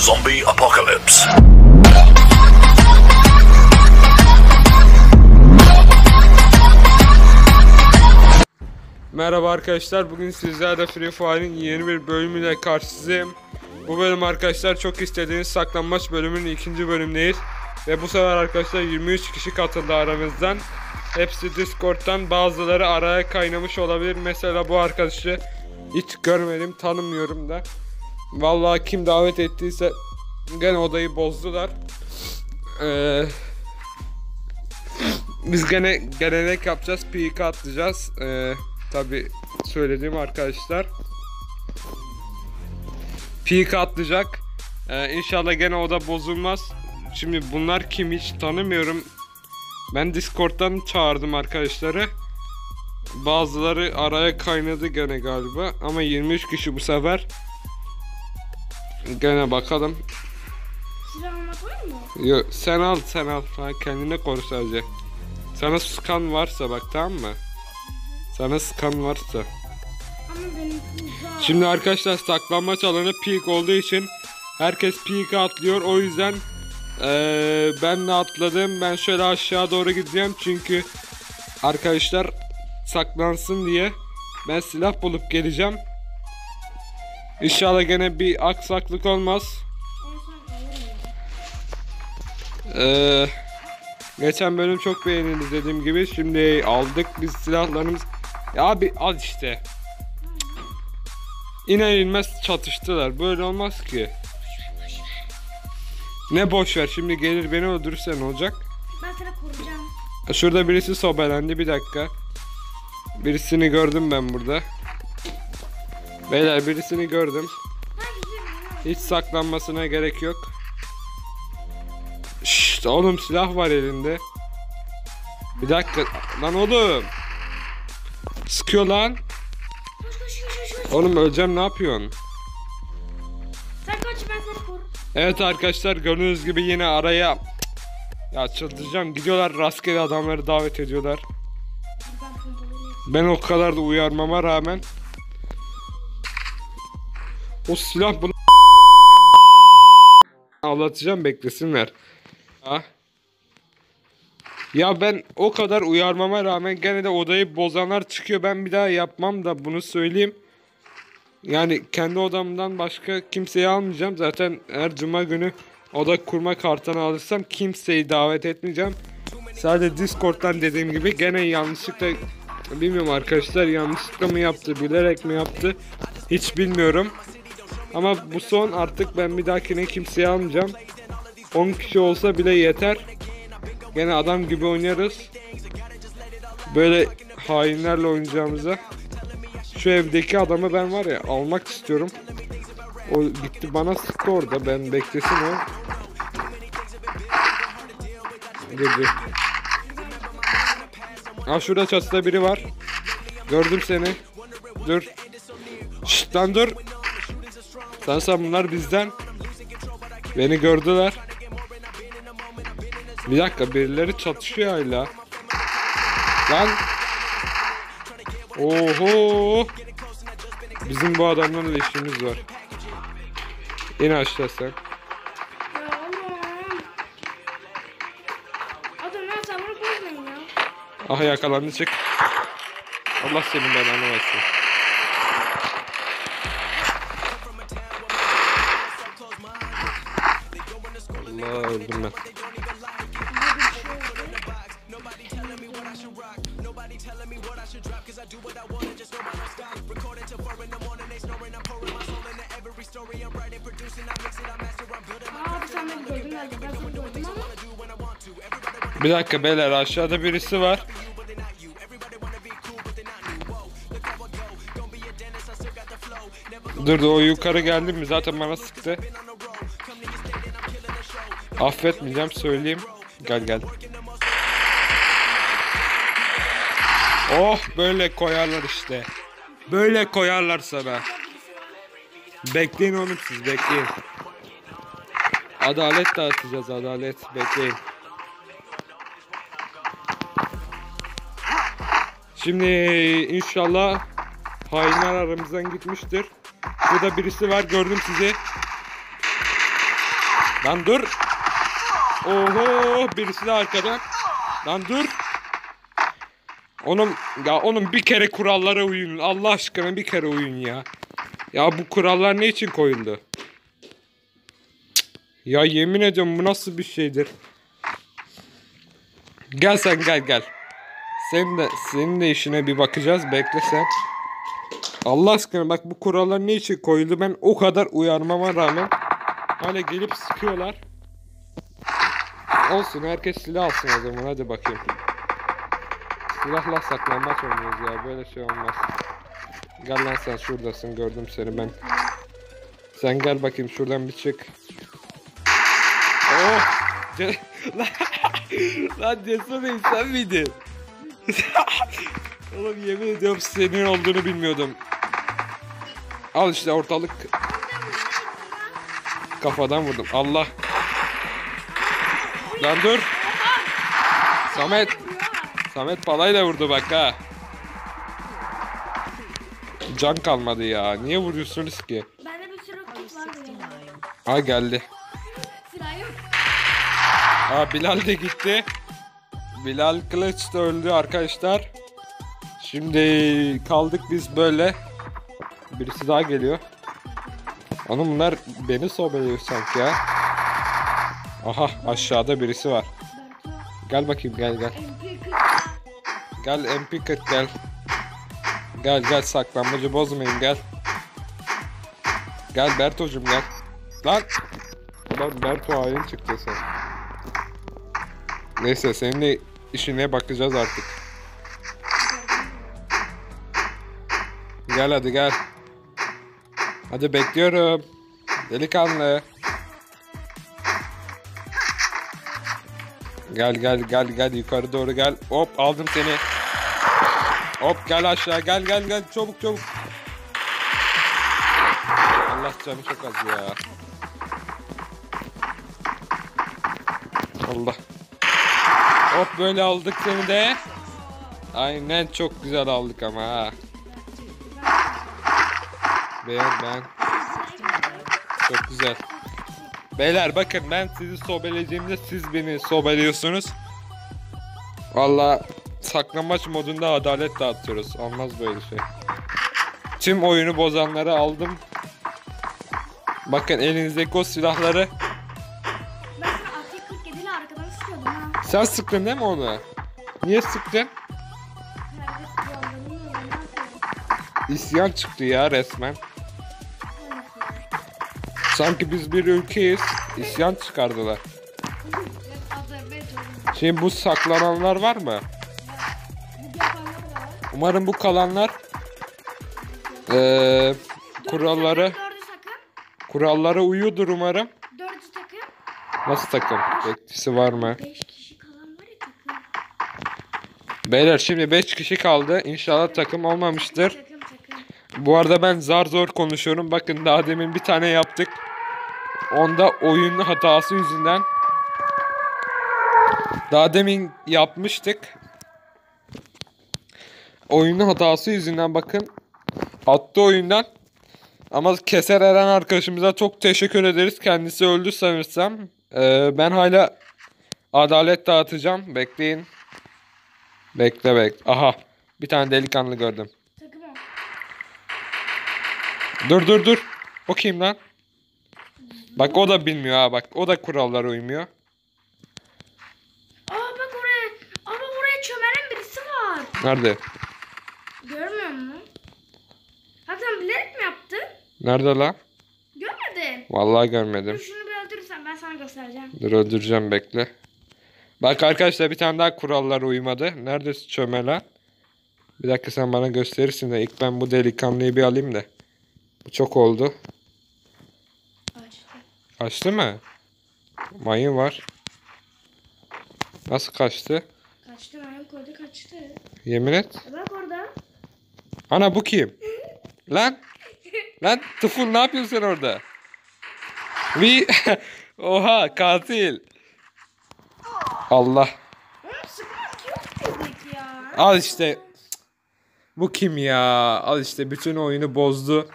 Zombie Apocalypse. Merhaba arkadaşlar. Bugün sizlerle Free Fire'ın yeni bir bölümüyle karşınızdayım. Bu bölüm arkadaşlar çok istediğiniz saklanmaç bölümünün ikinci bölümündeyiz. Ve bu sefer arkadaşlar 23 kişi katıldı aramızdan. Hepsi Discord'dan bazıları araya kaynamış olabilir. Mesela bu arkadaşı hiç görmedim, tanımıyorum da. Vallahi kim davet ettiyse gene odayı bozdular. Eee biz gene gelenek yapacağız. PK atlayacağız. Ee, Tabi söylediğim arkadaşlar. PK atlayacak. Ee, inşallah gene o da bozulmaz. Şimdi bunlar kim hiç tanımıyorum. Ben Discord'dan çağırdım arkadaşları. Bazıları araya kaynadı gene galiba. Ama 23 kişi bu sefer. Gene bakalım. Silah almak var mı? Yo, sen al sen al. Ha, kendine koru sadece. Sana skan varsa bak tamam mı? Sana skan varsa. Ama benim uzak. Şimdi arkadaşlar saklanmaç alanı peak olduğu için herkes peak atlıyor. O yüzden eee, ben de atladım. Ben şöyle aşağı doğru gideceğim çünkü arkadaşlar saklansın diye ben silah bulup geleceğim. İnşallah gene bir aksaklık olmaz. Ee, geçen bölüm çok beğenildi dediğim gibi. Şimdi aldık biz silahlarımız. Ya abi al işte. İner inmez çatıştılar. Böyle olmaz ki. Ne boş ver şimdi gelir beni öldürürse ne olacak? Ben seni koruyacağım. Şurada birisi sobelendi bir dakika. Birisini gördüm ben burada. Beyler birisini gördüm. Hiç saklanmasına gerek yok. Şşt oğlum silah var elinde. Bir dakika lan oğlum. Sıkıyor lan. Oğlum öleceğim ne yapıyorsun? Sen kaç ben seni korurum. Evet arkadaşlar gördüğünüz gibi yine araya ya çıldıracağım gidiyorlar rastgele adamları davet ediyorlar. Ben o kadar da uyarmama rağmen o silah bunu Anlatacağım beklesinler. Ha? Ya ben o kadar uyarmama rağmen gene de odayı bozanlar çıkıyor. Ben bir daha yapmam da bunu söyleyeyim. Yani kendi odamdan başka kimseyi almayacağım. Zaten her cuma günü oda kurma kartını alırsam kimseyi davet etmeyeceğim. Sadece Discord'dan dediğim gibi gene yanlışlıkla bilmiyorum arkadaşlar yanlışlıkla mı yaptı bilerek mi yaptı hiç bilmiyorum. Ama bu son artık ben bir dahakine kimseyi almayacağım. 10 kişi olsa bile yeter. Gene adam gibi oynarız. Böyle hainlerle oynayacağımıza. Şu evdeki adamı ben var ya almak istiyorum. O gitti bana sıktı orada. Ben beklesin o. Dur. Aa şurada çatıda biri var. Gördüm seni. Dur. Şşt lan dur. Sansa bunlar bizden. Beni gördüler. Bir dakika birileri çatışıyor hala. Lan. Oho. Bizim bu adamlarla işimiz var. İn aşağı sen. Ah yakalandı çık. Allah senin belanı versin. Gördüm ama. Bir dakika beyler aşağıda birisi var. Dur o yukarı geldi mi zaten bana sıktı. Affetmeyeceğim söyleyeyim. Gel gel. Oh böyle koyarlar işte. Böyle koyarlar sana. Bekleyin oğlum siz bekleyin. Adalet dağıtacağız adalet bekleyin. Şimdi inşallah hainler aramızdan gitmiştir. Burada birisi var gördüm sizi. Lan dur. Oho birisi de arkadan. Lan dur. Onun ya onun bir kere kurallara uyun. Allah aşkına bir kere uyun ya. Ya bu kurallar ne için koyuldu? Ya yemin ediyorum bu nasıl bir şeydir? Gel sen gel gel. Senin de senin de işine bir bakacağız. Bekle sen. Allah aşkına bak bu kurallar ne için koyuldu? Ben o kadar uyarmama rağmen hala gelip sıkıyorlar. Olsun herkes silah alsın o zaman hadi bakayım. Silahla saklanmaç oynuyoruz ya böyle şey olmaz. Gel lan sen şuradasın gördüm seni ben. Sen gel bakayım şuradan bir çık. Oh! Lan, cesur insan miydin? Oğlum yemin ediyorum senin olduğunu bilmiyordum. Al işte ortalık kafadan vurdum. Allah. Lan dur. Samet. Samet palayla vurdu bak ha. Can kalmadı ya. Niye vuruyorsunuz ki? Bende bir sürü kit var. Ha geldi. Aa Bilal de gitti. Bilal Kılıç da öldü arkadaşlar. Şimdi kaldık biz böyle. Birisi daha geliyor. Oğlum bunlar beni sobeliyor sanki ya. Aha aşağıda birisi var. Gel bakayım gel gel. MP40. Gel MP40 gel. Gel gel saklanmacı bozmayın gel. Gel Berto'cum gel. Lan. Lan Berto hain çıktı sen. Neyse seninle işine bakacağız artık. Gel hadi gel. Hadi bekliyorum. Delikanlı. Gel gel gel gel yukarı doğru gel. Hop aldım seni. Hop gel aşağı gel gel gel çabuk çabuk. Allah canı çok az ya. Allah. Hop böyle aldık seni de. Aynen çok güzel aldık ama ha. Beğen ben. Çok güzel. Beyler bakın ben sizi sobeleyeceğimde siz beni sobeliyorsunuz. Valla saklanmaç modunda adalet dağıtıyoruz. Olmaz böyle şey. Tüm oyunu bozanları aldım. Bakın elinizdeki o silahları. Ben sana AT-47 ile arkadan sıkıyordum ha. Sen sıktın değil mi onu? Niye sıktın? İsyan çıktı ya resmen. Sanki biz bir ülkeyiz. İsyan çıkardılar. Şimdi bu saklananlar var mı? Umarım bu kalanlar eee kurallara kurallara uyuyordur umarım. Nasıl takım? Bekçisi var mı? Beyler şimdi 5 kişi kaldı. İnşallah takım olmamıştır. Bu arada ben zar zor konuşuyorum. Bakın daha demin bir tane yaptık. Onda oyun hatası yüzünden. Daha demin yapmıştık. Oyunun hatası yüzünden bakın. Attı oyundan. Ama Keser Eren arkadaşımıza çok teşekkür ederiz. Kendisi öldü sanırsam. Ee, ben hala adalet dağıtacağım. Bekleyin. Bekle bek. Aha. Bir tane delikanlı gördüm. Takım. Dur dur dur. O kim lan? Bak o da bilmiyor ha bak. O da kurallara uymuyor. Aa bak oraya. Ama oraya çömelen birisi var. Nerede? Görmüyor musun? Hakan bilerek mi yaptı? Nerede lan? Görmedin. Vallahi Dur görmedim. şunu bir öldürürsen ben sana göstereceğim. Dur öldüreceğim bekle. Bak arkadaşlar bir tane daha kurallara uymadı. Nerede çömelen? Bir dakika sen bana gösterirsin de ilk ben bu delikanlıyı bir alayım da. Bu çok oldu. Açtı. Kaçtı mı? Mayın var. Nasıl kaçtı? Kaçtı mayın koydu kaçtı. Yemin et. E bak orada. Ana bu kim? Lan. Lan Tıfıl ne yapıyorsun sen orada? Vi Oha katil. Allah. Al işte. Bu kim ya? Al işte bütün oyunu bozdu.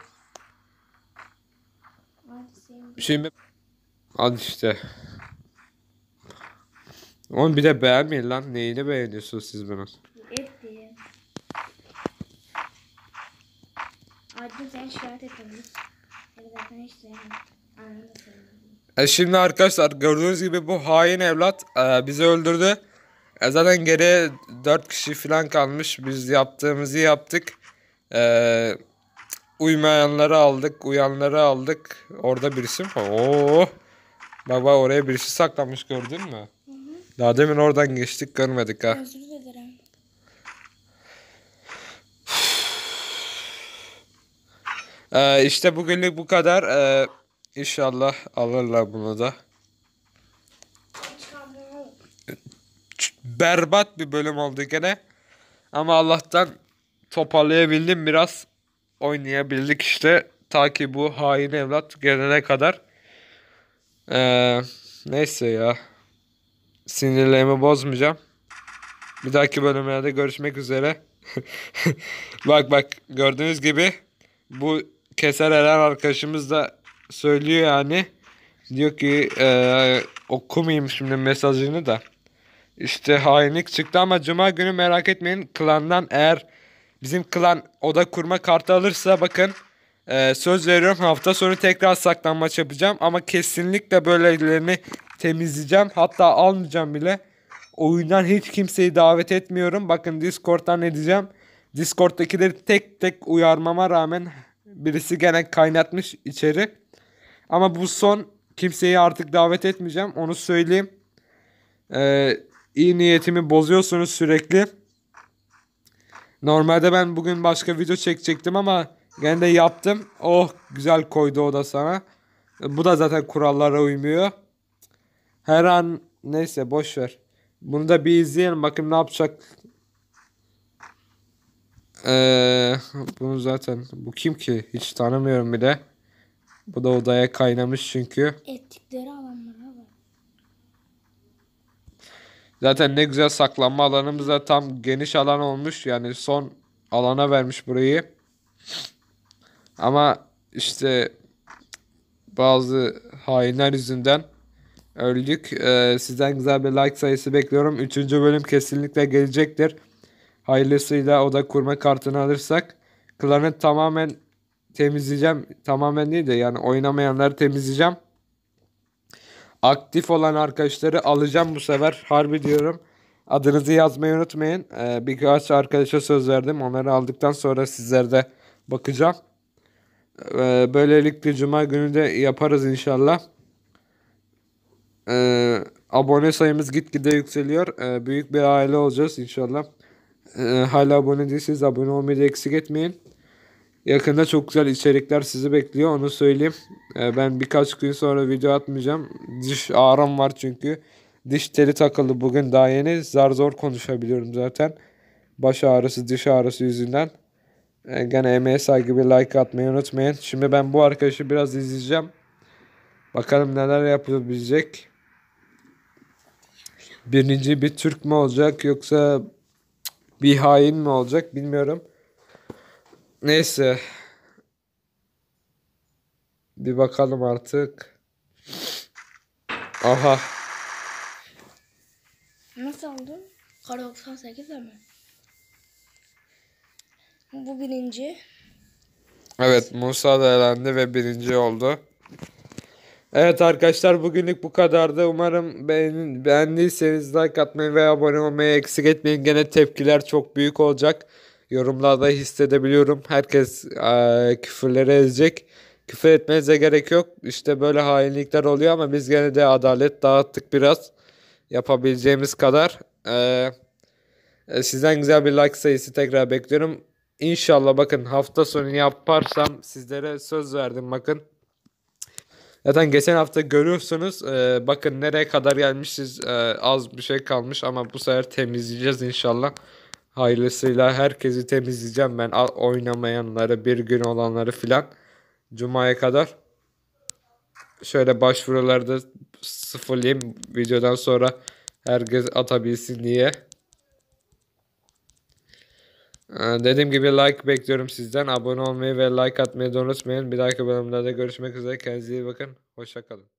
Şimdi Al işte. Oğlum bir de beğenmeyin lan. Neyini beğeniyorsunuz siz bunu? Et diye. Aydın sen şikayet zaten hiç. E şimdi arkadaşlar gördüğünüz gibi bu hain evlat e, bizi öldürdü. E zaten geriye 4 kişi falan kalmış. Biz yaptığımızı yaptık. E, uymayanları aldık, uyanları aldık. Orada birisi mi? var? Oo. Baba oraya birisi saklamış gördün mü? Daha demin oradan geçtik görmedik ha. Özür dilerim. E, işte bugünlük bu kadar. E, inşallah alırlar bunu da. berbat bir bölüm oldu gene. Ama Allah'tan toparlayabildim biraz. Oynayabildik işte. Ta ki bu hain evlat gelene kadar. Ee, neyse ya. Sinirlerimi bozmayacağım. Bir dahaki bölümlerde görüşmek üzere. bak bak gördüğünüz gibi bu keser eren arkadaşımız da söylüyor yani. Diyor ki eee okumayayım şimdi mesajını da. İşte hainlik çıktı ama cuma günü merak etmeyin klandan eğer bizim klan oda kurma kartı alırsa bakın eee, söz veriyorum hafta sonu tekrar saklanmaç yapacağım ama kesinlikle böylelerini temizleyeceğim. Hatta almayacağım bile. Oyundan hiç kimseyi davet etmiyorum. Bakın discord'dan ne diyeceğim? Discord'dakileri tek tek uyarmama rağmen birisi gene kaynatmış içeri. Ama bu son kimseyi artık davet etmeyeceğim onu söyleyeyim. Ee, iyi niyetimi bozuyorsunuz sürekli. Normalde ben bugün başka video çekecektim ama gene de yaptım. Oh güzel koydu o da sana. Bu da zaten kurallara uymuyor. Her an neyse boş ver. Bunu da bir izleyelim bakayım ne yapacak. Ee, bunu zaten bu kim ki? Hiç tanımıyorum bir de. Bu da odaya kaynamış çünkü. Ettikleri alanlara bak. Zaten ne güzel saklanma alanımız da tam geniş alan olmuş. Yani son alana vermiş burayı. Ama işte bazı hainler yüzünden öldük. Ee, sizden güzel bir like sayısı bekliyorum. Üçüncü bölüm kesinlikle gelecektir. Hayırlısıyla oda kurma kartını alırsak klanı tamamen temizleyeceğim. Tamamen değil de yani oynamayanları temizleyeceğim. Aktif olan arkadaşları alacağım bu sefer. Harbi diyorum. Adınızı yazmayı unutmayın. Ee, birkaç arkadaşa söz verdim. Onları aldıktan sonra sizlerde bakacağım. Ee, böylelikle cuma günü de yaparız inşallah. Ee, abone sayımız gitgide yükseliyor. Ee, büyük bir aile olacağız inşallah. Hala abone değilseniz abone olmayı da eksik etmeyin. Yakında çok güzel içerikler sizi bekliyor onu söyleyeyim. Ben birkaç gün sonra video atmayacağım. Diş ağrım var çünkü. Diş teli takıldı bugün daha yeni. Zar zor konuşabiliyorum zaten. Baş ağrısı, diş ağrısı yüzünden. Ee, gene emeğe saygı bir like atmayı unutmayın. Şimdi ben bu arkadaşı biraz izleyeceğim. Bakalım neler yapabilecek. Birinci bir Türk mü olacak yoksa bir hain mi olacak bilmiyorum. Neyse. Bir bakalım artık. Aha. Nasıl oldu? Kar 98 mi? Bu birinci. Evet Musa da elendi ve birinci oldu. Evet arkadaşlar bugünlük bu kadardı. Umarım beğen beğendiyseniz like atmayı ve abone olmayı eksik etmeyin. Gene tepkiler çok büyük olacak. Yorumlarda hissedebiliyorum. Herkes eee küfürleri ezecek. Küfür etmenize gerek yok. İşte böyle hainlikler oluyor ama biz gene de adalet dağıttık biraz. Yapabileceğimiz kadar. Eee, e, sizden güzel bir like sayısı tekrar bekliyorum. İnşallah bakın hafta sonu yaparsam sizlere söz verdim bakın. Zaten geçen hafta görüyorsunuz e, bakın nereye kadar gelmişiz E, az bir şey kalmış ama bu sefer temizleyeceğiz inşallah. Hayırlısıyla herkesi temizleyeceğim ben oynamayanları bir gün olanları filan Cuma'ya kadar. Şöyle başvuruları da sıfırlayayım videodan sonra herkes atabilsin diye. Ee, Dediğim gibi like bekliyorum sizden. Abone olmayı ve like atmayı da unutmayın. Bir dahaki bölümlerde görüşmek üzere. Kendinize iyi bakın. Hoşça kalın.